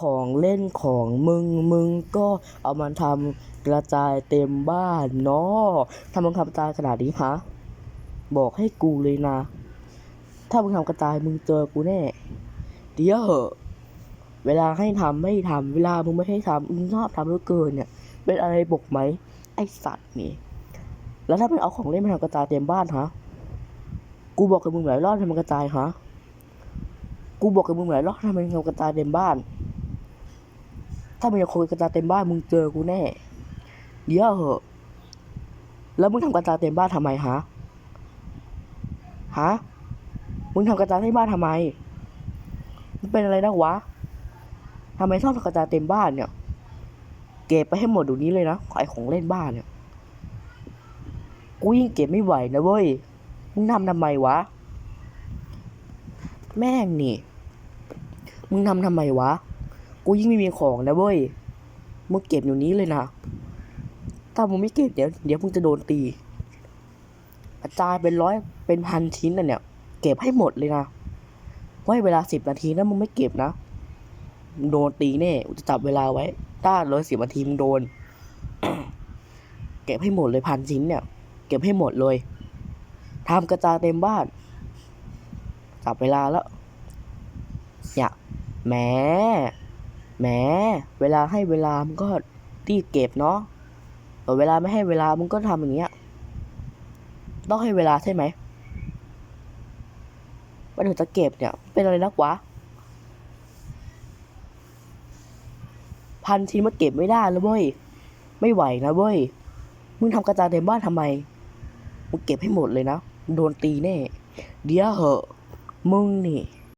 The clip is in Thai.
ของเล่นของมึงมึงก็เอามาทำกระจายเต็มบ้านเนาะถ้ามึงทำกระจายขนาดนี้ฮะบอกให้กูเลยนะ ถ้ามึงทำกระจายมึงเจอกูแน่ เดี๋ยวเหอะเวลาให้ทำไม่ทำเวลามึงไม่ให้ทำมึงชอบทำเหลือเกินเนี่ย เป็นอะไรบกไหมไอสัตว์นี่ แล้วถ้ามึงเอาของเล่นมาทำกระจายเต็มบ้านฮะกูบอกกับมึงหลายรอบทำมันกระจายฮะกูบอกกับมึงหลายรอบทำไมมึงกระจายเต็มบ้าน ถ้ามึงยังคงกระจาเต็มบ้านมึงเจอกูแน่ เดี๋ยวเหอะแล้วมึงทำกระจาเต็มบ้านทำไมฮะ ฮะ มึงทำกระจาเต็มบ้านทำไมมึงเป็นอะไรนักวะทำไมชอบทำกระจาเต็มบ้านเนี่ย เก็บไปให้หมดดูนี้เลยนะไอของเล่นบ้านเนี่ย กูยิ่งเก็บไม่ไหวนะเว้ย มึงทำทำไมวะ แม่งนี่ มึงทำทำไมวะ กูยิ่งไม่มีของนะเว้ยมึงเก็บอยู่นี้เลยนะถ้ามึงไม่เก็บเดี๋ยวเดี๋ยวมึงจะโดนตีกระจายเป็นร้อยเป็นพันชิ้นน่ะเนี่ยเก็บให้หมดเลยนะไว้เวลาสิบนาทีนะมึงไม่เก็บนะโดนตีแน่กูจะจับเวลาไว้ถ้าเลยสิบนาทีมึงโดน เก็บให้หมดเลยพันชิ้นเนี่ย เก็บให้หมดเลยทำกระจายเต็มบ้าน จับเวลาแล้ว เนี่ยแหม แหม เวลาให้เวลามึงก็รีบเก็บเนาะแต่เวลาไม่ให้เวลามึงก็ทำอย่างเงี้ย ต้องให้เวลาใช่ไหมว่าถึงจะเก็บเนี่ย เป็นอะไรนักวะ พันชิ้นมาเก็บไม่ได้แล้วเว้ย ไม่ไหวนะเว้ย มึงทำกระจายเต็มบ้านทำไม มึงเก็บให้หมดเลยนะ โดนตีแน่ เดี๋ยวเหอะ มึงนี่